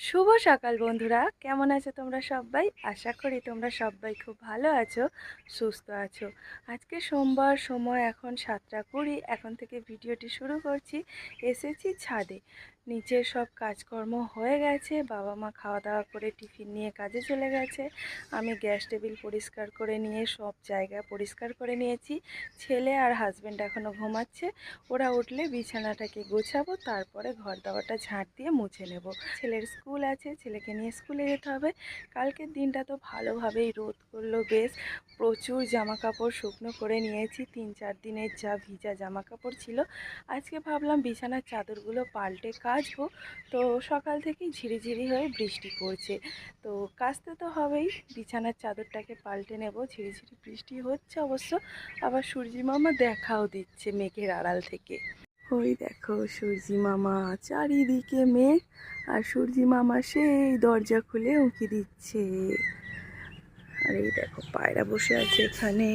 শুভ সকাল বন্ধুরা। কেমন আছো তোমরা সবাই? আশা করি তোমরা সবাই খুব ভালো আছো, সুস্থ আছো। আজকে সোমবার, সময় এখন সাতটা কুড়ি। এখন থেকে ভিডিওটি শুরু করছি এসেছি ছাদে। নিচের সব কাজকর্ম হয়ে গেছে বাবা মা খাওয়া দাওয়া করে টিফিন নিয়ে কাজে চলে গেছে। আমি গ্যাস টেবিল পরিষ্কার করে নিয়ে সব জায়গা পরিষ্কার করে নিয়েছি। ছেলে আর হাজব্যান্ড এখনও ঘুমাচ্ছে। ওরা উঠলে বিছানাটাকে গোছাবো, তারপরে ঘর দাওয়াটা ঝাঁট দিয়ে মুছে নেব। ছেলের স্কুল আছে, ছেলেকে নিয়ে স্কুলে যেতে হবে। কালকের দিনটা তো ভালোভাবেই রোদ করল বেশ। প্রচুর জামা কাপড় শুকনো করে নিয়েছি। তিন চার দিনের যা ভিজা জামা কাপড় ছিল। আজকে ভাবলাম বিছানার চাদরগুলো পাল্টে কাচবো তো সকাল থেকেই ঝিরিঝিরি হয়ে বৃষ্টি পড়ছে। তো কাচতে তো হবেই, বিছানার চাদরটাকে পাল্টে নেব। ঝিরিঝিরি বৃষ্টি হচ্ছে অবশ্য, আবার সূর্যি মামা দেখাও দিচ্ছে মেঘের আড়াল থেকে। ওই দেখো সূর্যি মামা, চারিদিকে মেঘ, আর সূর্যি মামা সেই দরজা খুলে উঁকি দিচ্ছে। আর এই দেখো পায়রা বসে আছে এখানে,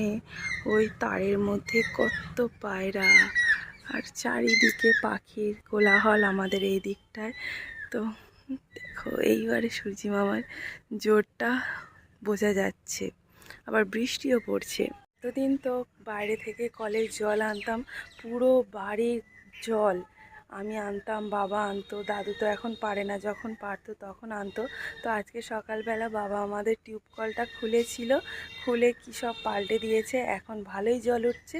ওই তারের মধ্যে কত পায়রা। আর চারিদিকে পাখির কোলাহল আমাদের এই দিকটায়। তো দেখো, এইবারে সূর্যি মামার জোরটা বোঝা যাচ্ছে। আবার বৃষ্টিও পড়ছে। এতদিন তো বাইরে থেকে কলের জল আনতাম, পুরো বাড়ির জল। আমি আনতাম, বাবা আনতো, দাদু তো এখন পারে না, যখন পারতো তখন আনতো। তো আজকে সকালবেলা বাবা আমাদের টিউব কলটা খুলেছিল, খুলে কী সব পাল্টে দিয়েছে, এখন ভালোই জল উঠছে।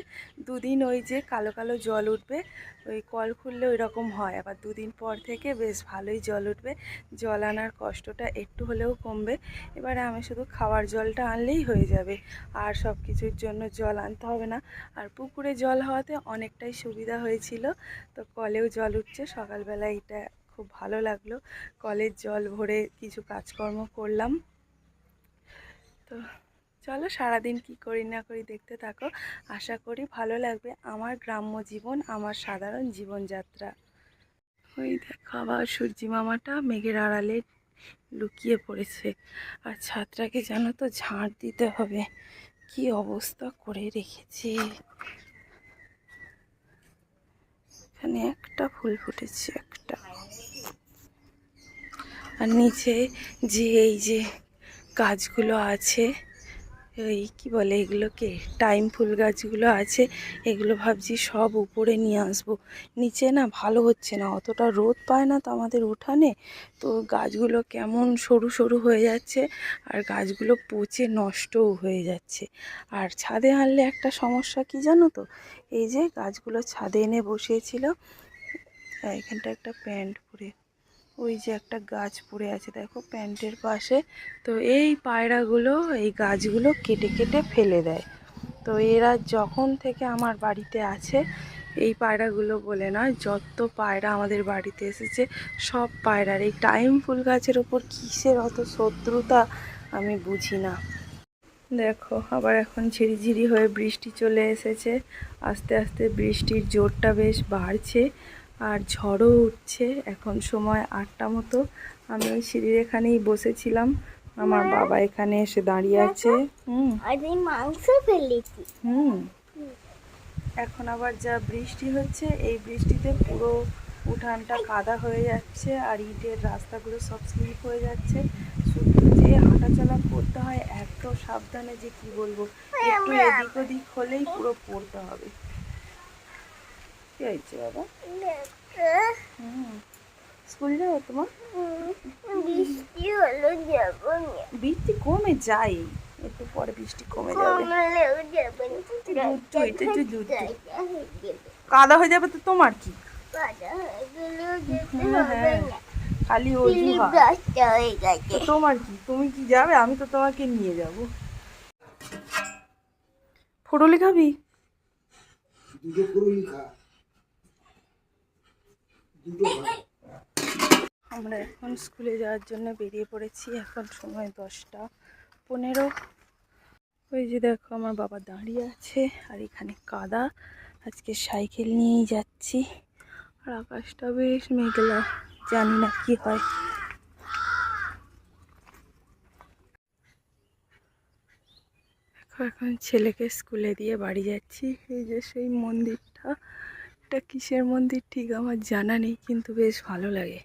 দুদিন ওই যে কালো কালো জল উঠবে ওই কল খুললে ওই রকম হয়। আবার দুদিন পর থেকে বেশ ভালোই জল উঠবে। জল আনার কষ্টটা একটু হলেও কমবে। এবারে আমি শুধু খাওয়ার জলটা আনলেই হয়ে যাবে। আর সব কিছুর জন্য জল আনতে হবে না। আর পুকুরে জল হওয়াতে অনেকটাই সুবিধা হয়েছিল। তো কলেও জল উঠছে। সকালবেলা এটা খুব ভালো লাগল। কলের জল ভরে কিছু কাজকর্ম করলাম। তো চলো সারাদিন কি করি না করি দেখতে থাকো। আশা করি ভালো লাগবে আমার গ্রাম্য জীবন, আমার সাধারণ জীবনযাত্রা। ওই দেখো আবার সূর্যি মামাটা মেঘের আড়ালে লুকিয়ে পড়েছে। আর ছাত্রাকে জানো তো ঝাঁট দিতে হবে। কি অবস্থা করে রেখেছে। এখানে একটা ফুল ফুটেছে, একটা। আর নিচে যে এই যে গাছগুলো আছে এই কি বলে এগুলোকে? টাইম ফুল গাছগুলো আছে, এগুলো ভাবছি সব উপরে নিয়ে আসব। নিচে না ভালো হচ্ছে না, অতটা রোদ পায় না তো আমাদের উঠানে। তো গাছগুলো কেমন সরু সরু হয়ে যাচ্ছে আর গাছগুলো পচে নষ্টও হয়ে যাচ্ছে। আর ছাদে আনলে একটা সমস্যা কি জানো তো? এই যে গাছগুলো ছাদে এনে বসিয়েছিল, এখানটা একটা প্যান্ট পরে ওই যে একটা গাছ পড়ে আছে, দেখো প্যান্টের পাশে। তো এই পায়রাগুলো, এই গাছগুলো কেটে কেটে ফেলে দেয়। তো এরা যখন থেকে আমার বাড়িতে আছে, এই পায়রাগুলো বলে নয়, যত পায়রা আমাদের বাড়িতে এসেছে, সব পায়রার। এই টাইম ফুল গাছের ওপর কিসের অত শত্রুতা আমি বুঝি না। দেখো, আবার এখন ঝিরিঝিরি হয়ে বৃষ্টি চলে এসেছে। আস্তে আস্তে বৃষ্টির জোরটা বেশ বাড়ছে। আর ঝড়ও উঠছে। এখন সময় আটটা মতো। আমি ওই সিঁড়ির এখানেই বসেছিলাম। আমার বাবা এখানে এসে দাঁড়িয়ে আছে। হুম। মাংস ফেলেছি। হুম। এখন আবার যা বৃষ্টি হচ্ছে এই বৃষ্টিতে পুরো উঠানটা কাদা হয়ে যাচ্ছে আর ইটের রাস্তাগুলো সব স্লিপ হয়ে যাচ্ছে। শুধু যে হাঁটাচলা করতে হয় এত সাবধানে যে কি বলব? একটু এদিক ওদিক হলেই পুরো পড়তে হবে। কি হয়েছে বাবা? স্কুল যাও তোমার? বৃষ্টি হলো যাব বৃষ্টি কমে যায়। একটু পরে বৃষ্টি কমে যাবে। যাব কাদা হয়ে যাবে তো তোমার কি? হয়ে খালি তোমার কি? তুমি কি যাবে? আমি তো তোমাকে নিয়ে যাব। ফুটলি খাবি? খা। আমরা এখন স্কুলে যাওয়ার জন্য বেরিয়ে পড়েছি, এখন সময় দশটা পনেরো। ওই যে দেখো আমার বাবা দাঁড়িয়ে আছে আর এখানে কাদা। আজকে সাইকেল নিয়েই যাচ্ছি। আর আকাশটা বেশ মেঘলা, জানি না কি হয়। এখন ছেলেকে স্কুলে দিয়ে বাড়ি যাচ্ছি। এই যে সেই মন্দিরটা। এটা কিসের মন্দির ঠিক আমার জানা নেই, কিন্তু বেশ ভালো লাগে।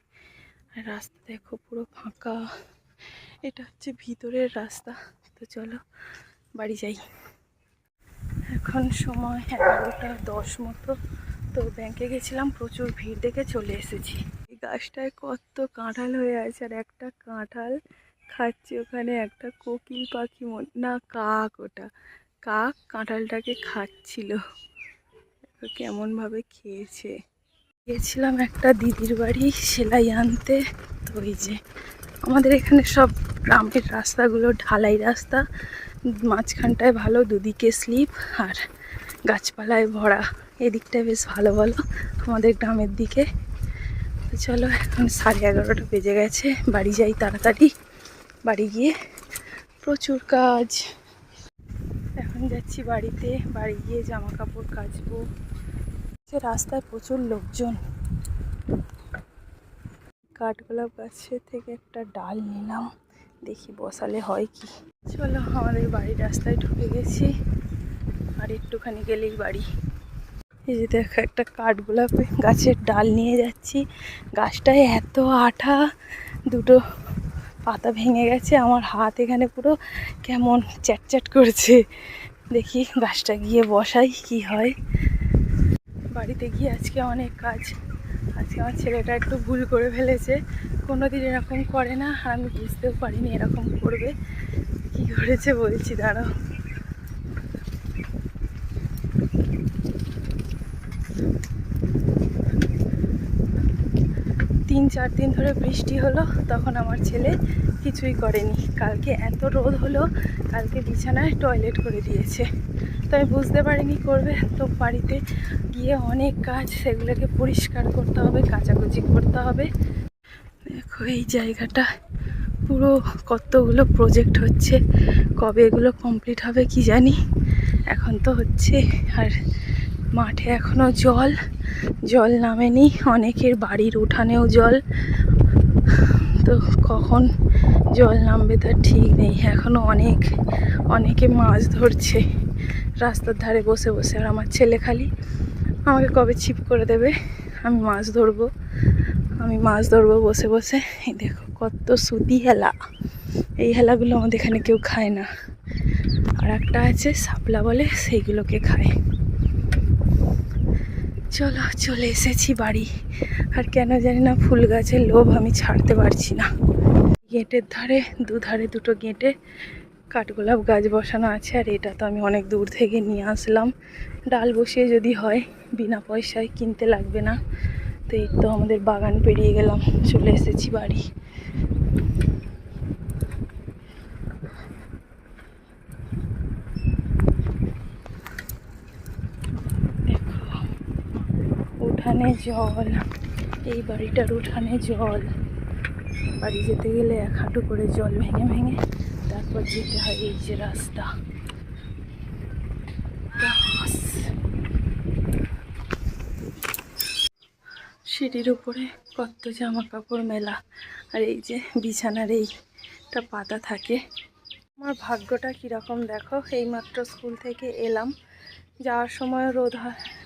আর রাস্তা দেখো পুরো ফাঁকা। এটা হচ্ছে ভিতরের রাস্তা। তো চলো, বাড়ি যাই। এখন সময় এগারোটা দশ মতো। তো ব্যাংকে গেছিলাম, প্রচুর ভিড় দেখে চলে এসেছি। এই গাছটায় কত কাঁঠাল হয়ে আছে, আর একটা কাঁঠাল খাচ্ছে ওখানে একটা কোকিল পাখি না, কাক ওটা। কাক কাঁঠালটাকে খাচ্ছিল। কেমনভাবে খেয়েছে? গিয়েছিলাম একটা দিদির বাড়ি সেলাই আনতে। তো ওই যে আমাদের এখানে সব গ্রামের রাস্তাগুলো ঢালাই রাস্তা। মাঝখানটায় ভালো, দুদিকে স্লিপ আর গাছপালায় ভরা। এদিকটায় বেশ ভালো ভালো আমাদের গ্রামের দিকে। চলো, এখন সাড়ে এগারোটা বেজে গেছে, বাড়ি যাই তাড়াতাড়ি। বাড়ি গিয়ে প্রচুর কাজ। এখন যাচ্ছি বাড়িতে, বাড়ি গিয়ে জামা কাপড় কাচবো। যে রাস্তায় প্রচুর লোকজন। কাঠগোলাপ গাছের থেকে একটা ডাল নিলাম, দেখি বসালে হয় কি। চলো, আমাদের বাড়ির রাস্তায় ঢুকে গেছি, আর একটুখানি গেলেই বাড়ি। এই যে দেখো, একটা কাঠগোলাপ গাছের ডাল নিয়ে যাচ্ছি। গাছটায় এত আঠা, দুটো পাতা ভেঙে গেছে, আমার হাত এখানে পুরো কেমন চ্যাটচ্যাট করছে। দেখি গাছটা গিয়ে বসাই কি হয়। বাড়িতে গিয়ে আজকে অনেক কাজ। আজকে আমার ছেলেটা একটু ভুল করে ফেলেছে। কোনো দিন এরকম করে না আর আমি বুঝতেও পারিনি এরকম করবে। কি করেছে বলছি, দাঁড়াও। তিন চার দিন ধরে বৃষ্টি হলো, তখন আমার ছেলে কিছুই করেনি। কালকে এত রোদ হলো, কালকে বিছানায় টয়লেট করে দিয়েছে। তো আমি বুঝতে পারিনি করবে তো বাড়িতে গিয়ে অনেক কাজ, সেগুলোকে পরিষ্কার করতে হবে, কাচাকুচি করতে হবে। দেখো এই জায়গাটা, পুরো কতগুলো প্রজেক্ট হচ্ছে, কবে এগুলো কমপ্লিট হবে কি জানি, এখন তো হচ্ছে, আর মাঠে এখনও জল। জল নামেনি, অনেকের বাড়ির উঠানেও জল। তো কখন জল নামবে তার ঠিক নেই। এখনও অনেক, অনেকে মাছ ধরছে। রাস্তার ধারে বসে বসে আর আমার ছেলে খালি আমাকে কবে ছিপ করে দেবে? আমি মাছ ধরবো। আমি মাছ ধরবো বসে বসে। এই দেখো কত সুতি হেলা। এই হেলাগুলো আমাদের এখানে কেউ খায় না। আর একটা আছে শাপলা বলে, সেইগুলোকে খায়। চলো, চলে এসেছি বাড়ি। আর কেন জানি না ফুল গাছের লোভ আমি ছাড়তে পারছি না। গেটের ধারে, দুধারে দুটো গেটে কাঠগোলাপ গাছ বসানো আছে, আর এটা তো আমি অনেক দূর থেকে নিয়ে আসলাম। ডাল বসিয়ে যদি হয়, বিনা পয়সায় কিনতে লাগবে না। তো এই তো আমাদের বাগান পেরিয়ে গেলাম, চলে এসেছি বাড়ি দেখো উঠানে জল। এই বাড়িটার উঠানে জল। বাড়ি যেতে গেলে এক হাঁটু করে জল ভেঙে ভেঙে তারপর যেতে হয় এই যে রাস্তা। সিঁড়ির উপরে কত জামা কাপড় মেলা। আর এই যে বিছানার এইটা পাতা থাকে। আমার ভাগ্যটা কীরকম দেখো? এইমাত্র স্কুল থেকে এলাম। যাওয়ার সময় রোদ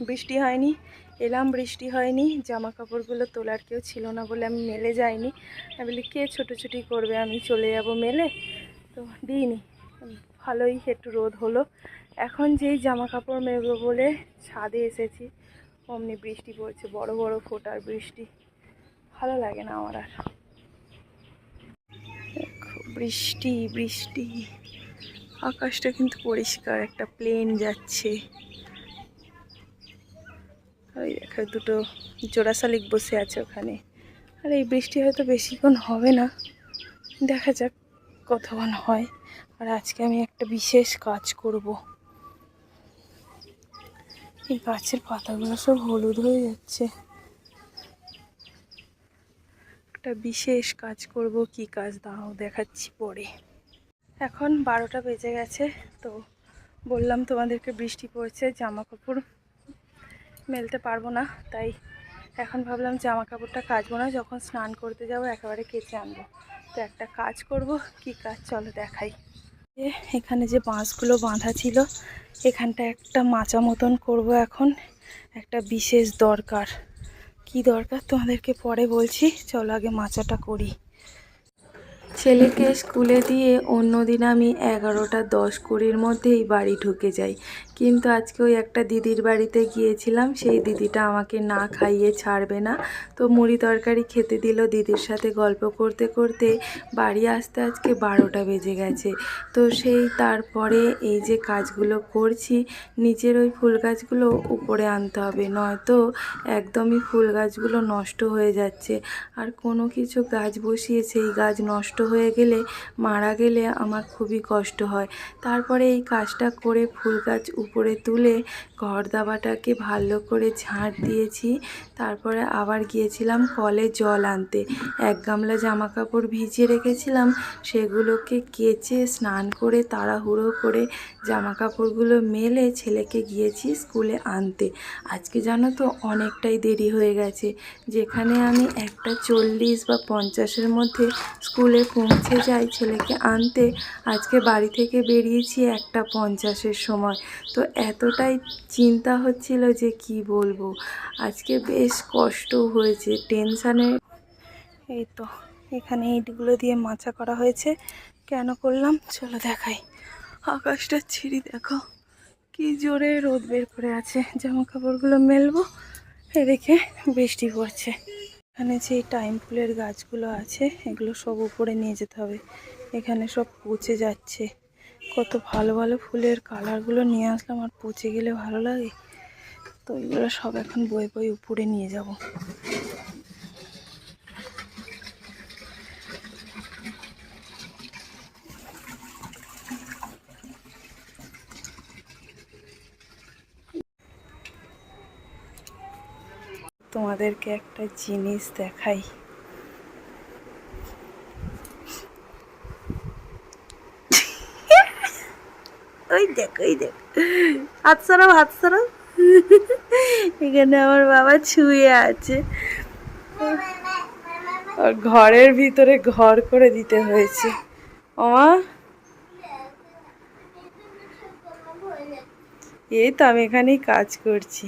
বৃষ্টি হয়নি। এলাম, বৃষ্টি হয়নি জামা কাপড়গুলো তোলার কেউ ছিল না বলে আমি মেলে যাইনি। আমি বলি, কে ছোটোছুটি করবে? আমি চলে যাব মেলে? তো দিইনি। ভালোই একটু রোদ হলো। এখন যেই জামা কাপড় মেলবো বলে ছাদে এসেছি, অমনি বৃষ্টি পড়ছে, বড় বড় ফোটার বৃষ্টি। ভালো লাগে না আমার আর। বৃষ্টি বৃষ্টি। আকাশটা কিন্তু পরিষ্কার, একটা প্লেন যাচ্ছে। ওই দেখো, দুটো জোড়া শালিক বসে আছে ওখানে। আর এই বৃষ্টি হয়তো বেশিক্ষণ হবে না। দেখা যাক কতক্ষণ হয়। আর আজকে আমি একটা বিশেষ কাজ করব। এই গাছের পাতাগুলো সব হলুদ হয়ে যাচ্ছে। একটা বিশেষ কাজ করব, কি কাজ দাও দেখাচ্ছি পরে। এখন বারোটা বেজে গেছে, তো বললাম তোমাদেরকে বৃষ্টি পড়ছে জামা কাপড় মেলতে পারব না, তাই এখন ভাবলাম জামা কাপড়টা কাচবো না, যখন স্নান করতে যাব একেবারে কেচে আনব। তো একটা কাজ করব, কি কাজ চলো দেখাই। এখানে যে বাঁশগুলো বাঁধা ছিল, এখানটা একটা মাচা মতন করব এখন, একটা বিশেষ দরকার। কি দরকার তোমাদেরকে পরে বলছি, চলো আগে মাচাটা করি। ছেলেকে স্কুলে দিয়ে অন্য দিন আমি এগারোটা দশ কুড়ির মধ্যেই বাড়ি ঢুকে যাই। কিন্তু আজকে ওই একটা দিদির বাড়িতে গিয়েছিলাম, সেই দিদিটা আমাকে না খাইয়ে ছাড়বে না। তো মুড়ি তরকারি খেতে দিল দিদির সাথে গল্প করতে করতে। বাড়ি আসতে আজকে বারোটা বেজে গেছে। তো সেই তারপরে এই যে কাজগুলো করছি নিচের ওই ফুল গাছগুলো উপরে আনতে হবে, নয়তো একদমই ফুল গাছগুলো নষ্ট হয়ে যাচ্ছে। আর কোনো কিছু গাছ বসিয়ে সেই গাছ নষ্ট হয়ে গেলে, মারা গেলে আমার খুবই কষ্ট হয়। তারপরে এই কাজটা করে ফুল গাছ উপরে তুলে ঘর দাবাটাকে ভালো করে ঝাঁট দিয়েছি। তারপরে আবার গিয়েছিলাম কলে জল আনতে। এক গামলা জামা কাপড় ভিজিয়ে রেখেছিলাম। সেগুলোকে কেচে স্নান করে তাড়াহুড়ো করে জামা কাপড়গুলো মেলে ছেলেকে গিয়েছি স্কুলে আনতে। আজকে জানো তো অনেকটাই দেরি হয়ে গেছে। যেখানে আমি একটা চল্লিশ বা পঞ্চাশের মধ্যে স্কুলে পৌঁছে যাই ছেলেকে আনতে। আজকে বাড়ি থেকে বেরিয়েছি একটা পঞ্চাশের সময়। তো এতটাই চিন্তা হচ্ছিল যে কি বলব? আজকে বেশ কষ্ট হয়েছে, টেনশানে। এই তো, এখানে ইটগুলো দিয়ে মাচা করা হয়েছে। কেন করলাম? চলো দেখাই। আকাশটা ছিঁড়ি দেখো। কি জোরে রোদ বের করে আছে। জামা কাপড়গুলো মেলবো, এদিকে বৃষ্টি পড়ছে। এখানে যে টাইম ফুলের গাছগুলো আছে, এগুলো সব উপরে নিয়ে যেতে হবে। এখানে সব পচে যাচ্ছে। কত ভালো ভালো ফুলের কালারগুলো নিয়ে আসলাম আর পচে গেলে ভালো লাগে। তো এগুলো সব এখন বই বই উপরে নিয়ে যাব। তোমাদেরকে একটা জিনিস দেখাই। ওই দেখ ওই দেখ। হাত সরাও হাত সরাও এখানে আমার বাবা ছুঁয়ে আছে। ঘরের ভিতরে ঘর করে দিতে হয়েছে। ওমা এই তো আমি এখানেই কাজ করছি।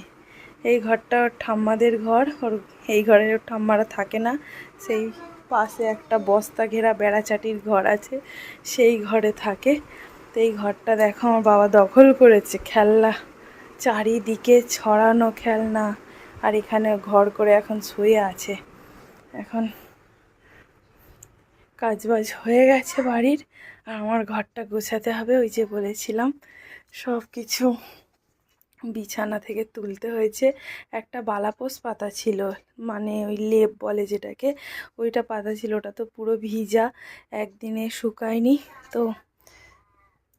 এই ঘরটা ওর ঠাম্মাদের ঘর। ওর এই ঘরে ওর ঠাম্মারা থাকে না। সেই পাশে একটা বস্তা ঘেরা বেড়াচাটির ঘর আছে। সেই ঘরে থাকে। তো এই ঘরটা দেখো, আমার বাবা দখল করেছে, খেলনা। চারিদিকে ছড়ানো খেলনা, আর এখানে ঘর করে এখন শুয়ে আছে। এখন কাজবাজ হয়ে গেছে বাড়ির, আর আমার ঘরটা গোছাতে হবে, ওই যে বলেছিলাম। সব কিছু বিছানা থেকে তুলতে হয়েছে। একটা বালাপোস পাতা ছিল মানে ওই লেপ বলে যেটাকে, ওইটা পাতা ছিল, ওটা তো পুরো ভিজা, একদিনে শুকায়নি, তো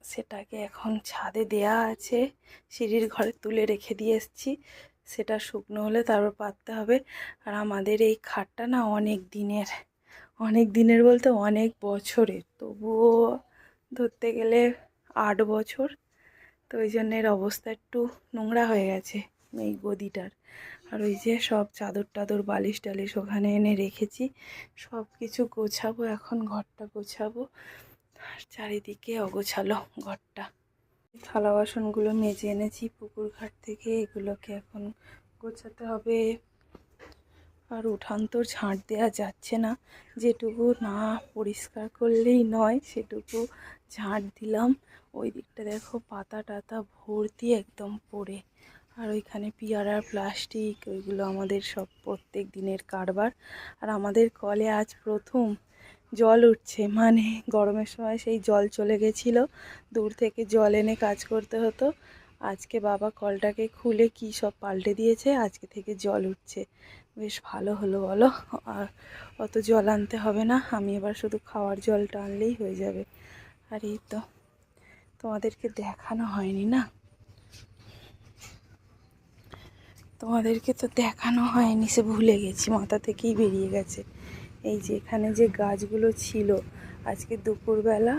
সেটাকে এখন ছাদে দেয়া আছে। সিঁড়ির ঘরে তুলে রেখে দিয়ে এসেছি। সেটা শুকনো হলে তারপর পাততে হবে। আর আমাদের এই খাটটা না অনেক দিনের। অনেক দিনের বলতে অনেক বছরের। তবুও ধরতে গেলে আট বছর। তো ওই জন্য এর অবস্থা একটু নোংরা হয়ে গেছে এই গদিটার। আর ওই যে সব চাদর টাদর, বালিশ টালিশ ওখানে এনে রেখেছি। সব কিছু গোছাবো, এখন ঘরটা গোছাবো। আর চারিদিকে অগোছালো ঘরটা। থালা বাসনগুলো মেজে এনেছি পুকুর ঘাট থেকে, এগুলোকে এখন গোছাতে হবে। আর উঠান তো ঝাঁট দেওয়া যাচ্ছে না, যেটুকু না পরিষ্কার করলেই নয়, সেটুকু ঝাঁট দিলাম। ওই দিকটা দেখো, পাতা টাতা ভর্তি একদম পড়ে। আর ওইখানে পিয়ারার প্লাস্টিক, ওইগুলো আমাদের সব প্রত্যেক দিনের কারবার। আর আমাদের কলে আজ প্রথম জল উঠছে। মানে গরমের সময় সেই জল চলে গেছিল। দূর থেকে জল এনে কাজ করতে হতো। আজকে বাবা কলটাকে খুলে কি সব পাল্টে দিয়েছে, আজকে থেকে জল উঠছে। বেশ ভালো হলো বলো। আর অত জল আনতে হবে না। আমি এবার শুধু খাওয়ার জলটা আনলেই হয়ে যাবে। আর এই তো তোমাদেরকে দেখানো হয়নি না? তোমাদেরকে তো দেখানো হয়নি, সে ভুলে গেছি। মাথা থেকেই বেরিয়ে গেছে। এই যে এখানে যে গাছগুলো ছিল, আজকে দুপুরবেলা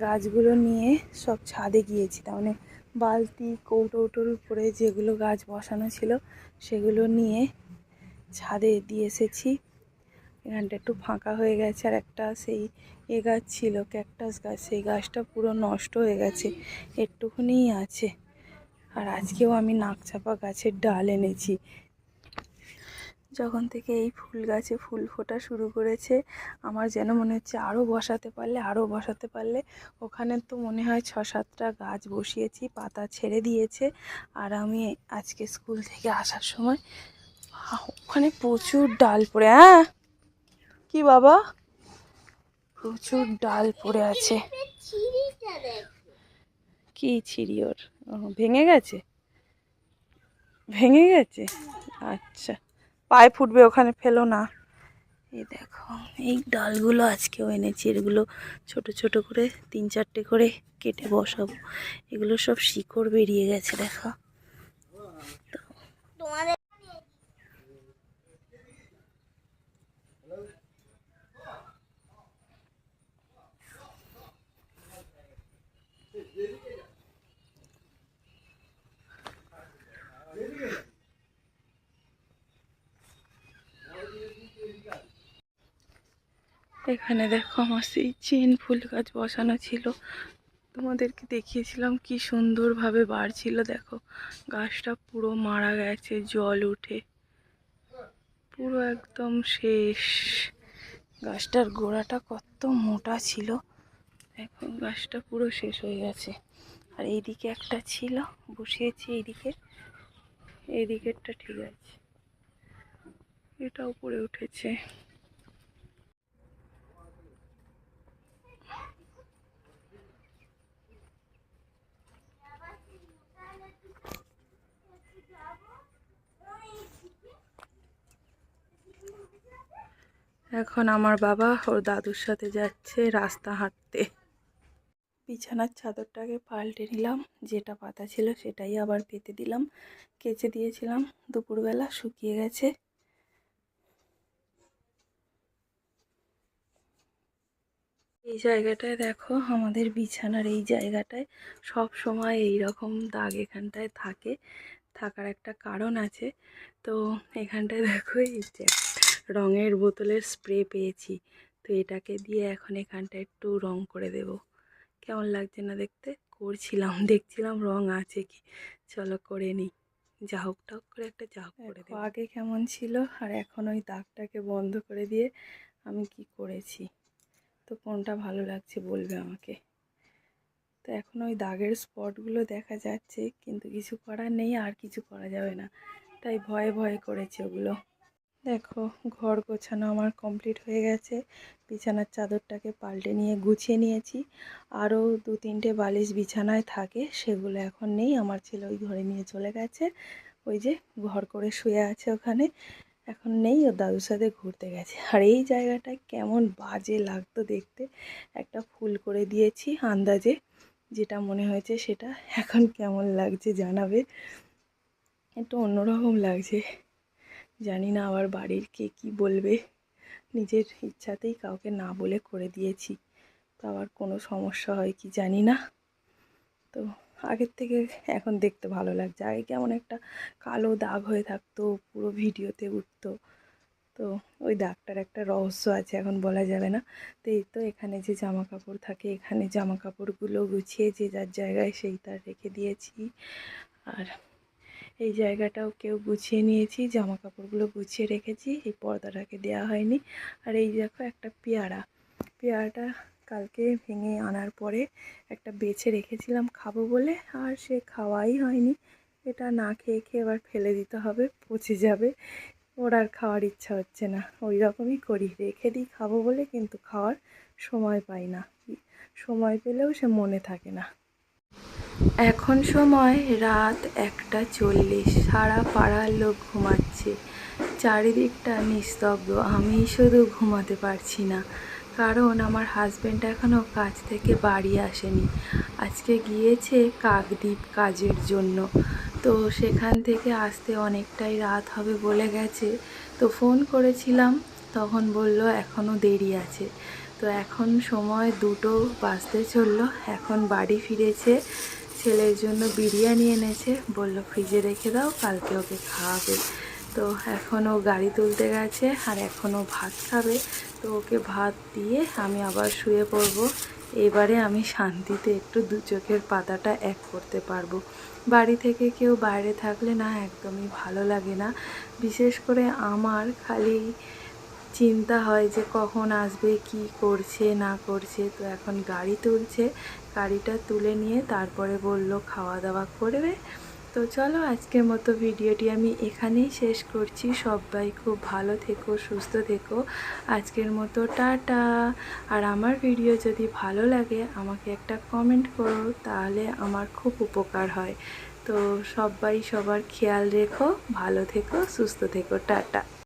গাছগুলো নিয়ে সব ছাদে গিয়েছি। তার মানে বালতি কৌটোটোর উপরে যেগুলো গাছ বসানো ছিল, সেগুলো নিয়ে ছাদে দিয়ে এসেছি। এখানটা একটু ফাঁকা হয়ে গেছে, আর একটা সেই এ গাছ ছিল, ক্যাকটাস গাছ। সেই গাছটা পুরো নষ্ট হয়ে গেছে, একটুখানিই আছে। আর আজকেও আমি নাকচাপা গাছের ডাল এনেছি। যখন থেকে এই ফুল গাছে ফুল ফোটা শুরু করেছে, আমার যেন মনে হচ্ছে আরও বসাতে পারলে আরও বসাতে পারলে। ওখানে তো মনে হয় ছ সাতটা গাছ বসিয়েছি, পাতা ছেড়ে দিয়েছে। আর আমি আজকে স্কুল থেকে আসার সময় ওখানে প্রচুর ডাল পড়ে হ্যাঁ? কি বাবা? প্রচুর ডাল পড়ে আছে। কি ছিড়ি ওর? ভেঙে গেছে? ভেঙে গেছে? আচ্ছা। পায়ে ফুটবে, ওখানে ফেলো না। এই দেখো, এই ডালগুলো আজকেও এনেছি, এগুলো ছোট ছোট করে, তিন চারটে করে কেটে বসাবো। এগুলো সব শিকড় বেরিয়ে গেছে, দেখো। তোমাদের এখানে দেখো আমার সেই চেন ফুল গাছ বসানো ছিল। তোমাদেরকে দেখিয়েছিলাম কি সুন্দরভাবে বাড়ছিল। দেখো, গাছটা পুরো মারা গেছে, জল উঠে। পুরো একদম শেষ। গাছটার গোড়াটা কত মোটা ছিল। এখন গাছটা পুরো শেষ হয়ে গেছে। আর এইদিকে একটা ছিল, বসিয়েছি এইদিকে। এইদিকেরটা ঠিক আছে। এটা উপরে উঠেছে। এখন আমার বাবা ওর দাদুর সাথে যাচ্ছে রাস্তা হাঁটতে। বিছানার চাদরটাকে পাল্টে নিলাম, যেটা পাতা ছিল সেটাই আবার পেতে দিলাম। কেচে দিয়েছিলাম, দুপুরবেলা শুকিয়ে গেছে। এই জায়গাটায় দেখো, আমাদের বিছানার এই জায়গাটায় সব সময় এই রকম দাগ এখানটায় থাকে, থাকার একটা কারণ আছে। তো এখানটায় দেখো এই যে রঙের বোতলের স্প্রে পেয়েছি। তো এটাকে দিয়ে এখন এখানটা একটু রং করে দেব। কেমন লাগছে না দেখতে? করছিলাম দেখছিলাম রং আছে কি। চলো করে নিই। যা হোক টাক করে একটা যা হোক করে দেবো। আগে কেমন ছিল আর এখন ওই দাগটাকে বন্ধ করে দিয়ে আমি কি করেছি? তো কোনটা ভালো লাগছে বলবে আমাকে। তো এখন ওই দাগের স্পটগুলো দেখা যাচ্ছে কিন্তু কিছু করার নেই আর কিছু করা যাবে না। তাই ভয়ে ভয়ে করেছে ওগুলো। দেখো, ঘর গোছানো আমার কমপ্লিট হয়ে গেছে। বিছানার চাদরটাকে পাল্টে নিয়ে গুছিয়ে নিয়েছি। আরও দু তিনটে বালিশ বিছানায় থাকে, সেগুলো এখন নেই। আমার ছেলে ওই ঘরে নিয়ে চলে গেছে। ওই যে ঘর করে শুয়ে আছে ওখানে। এখন নেই, ওর দাদুর সাথে ঘুরতে গেছে। আর এই জায়গাটায় কেমন বাজে লাগতো দেখতে। একটা ফুল করে দিয়েছি আন্দাজে, যেটা মনে হয়েছে সেটা। এখন কেমন লাগছে জানাবে? একটু অন্যরকম লাগছে। জানি না আবার বাড়ির কে কী বলবে। নিজের ইচ্ছাতেই কাউকে না বলে করে দিয়েছি। তো আবার কোনো সমস্যা হয় কি জানি না। তো আগের থেকে এখন দেখতে ভালো লাগছে। আগে কেমন একটা কালো দাগ হয়ে থাকতো, পুরো ভিডিওতে উঠতো। তো ওই দাগটার একটা রহস্য আছে, এখন বলা যাবে না। তো এই তো এখানে যে জামা কাপড় থাকে, এখানে জামা কাপড়গুলো গুছিয়ে যে যার জায়গায় সেই তার রেখে দিয়েছি। আর এই জায়গাটাও কেউ গুছিয়ে নিয়েছি জামা কাপড়গুলো গুছিয়ে রেখেছি, এই পর্দাটাকে দেওয়া হয়নি। আর এই দেখো একটা পেয়ারা। পেয়ারাটা কালকে ভেঙে আনার পরে একটা বেছে রেখেছিলাম খাব বলে, আর সে খাওয়াই হয়নি। এটা না খেয়ে খেয়ে এবার ফেলে দিতে হবে, পচে যাবে। ওর আর খাওয়ার ইচ্ছা হচ্ছে না। ওই রকমই করি, রেখে দিই খাব বলে, কিন্তু খাওয়ার সময় পাই না। সময় পেলেও সে মনে থাকে না। এখন সময় রাত একটা চল্লিশ। সারা পাড়ার লোক ঘুমাচ্ছে। চারিদিকটা নিস্তব্ধ। আমি শুধু ঘুমাতে পারছি না, কারণ আমার হাজব্যান্ড এখনও কাজ থেকে বাড়ি আসেনি। আজকে গিয়েছে কাকদ্বীপ কাজের জন্য। তো সেখান থেকে আসতে অনেকটাই রাত হবে বলে গেছে। তো ফোন করেছিলাম, তখন বলল এখনও দেরি আছে। তো এখন সময় দুটো বাজতে চলল। এখন বাড়ি ফিরেছে, ছেলের জন্য বিরিয়ানি এনেছে। বলল, ফ্রিজে রেখে দাও, কালকে ওকে খাওয়াবে। তো এখন ও গাড়ি তুলতে গেছে আর এখনও ভাত খাবে। তো ওকে ভাত দিয়ে আমি আবার শুয়ে পড়ব। এবারে আমি শান্তিতে একটু দু চোখের পাতাটা এক করতে পারব। বাড়ি থেকে কেউ বাইরে থাকলে না একদমই ভালো লাগে না। বিশেষ করে আমার খালি চিন্তা হয় যে কখন আসবে, কি করছে, না করছে। তো এখন গাড়ি তুলছে। গাড়িটা তুলে নিয়ে তারপরে বলল খাওয়া দাওয়া করবে। তো চলো আজকের মতো ভিডিওটি আমি এখানেই শেষ করছি। সবাই খুব ভালো থেকো, সুস্থ থেকো। আজকের মতো টাটা। আর আমার ভিডিও যদি ভালো লাগে, আমাকে একটা কমেন্ট করো, তাহলে আমার খুব উপকার হয়। তো সবাই সবার খেয়াল রেখো, ভালো থেকো, সুস্থ থেকো। টাটা।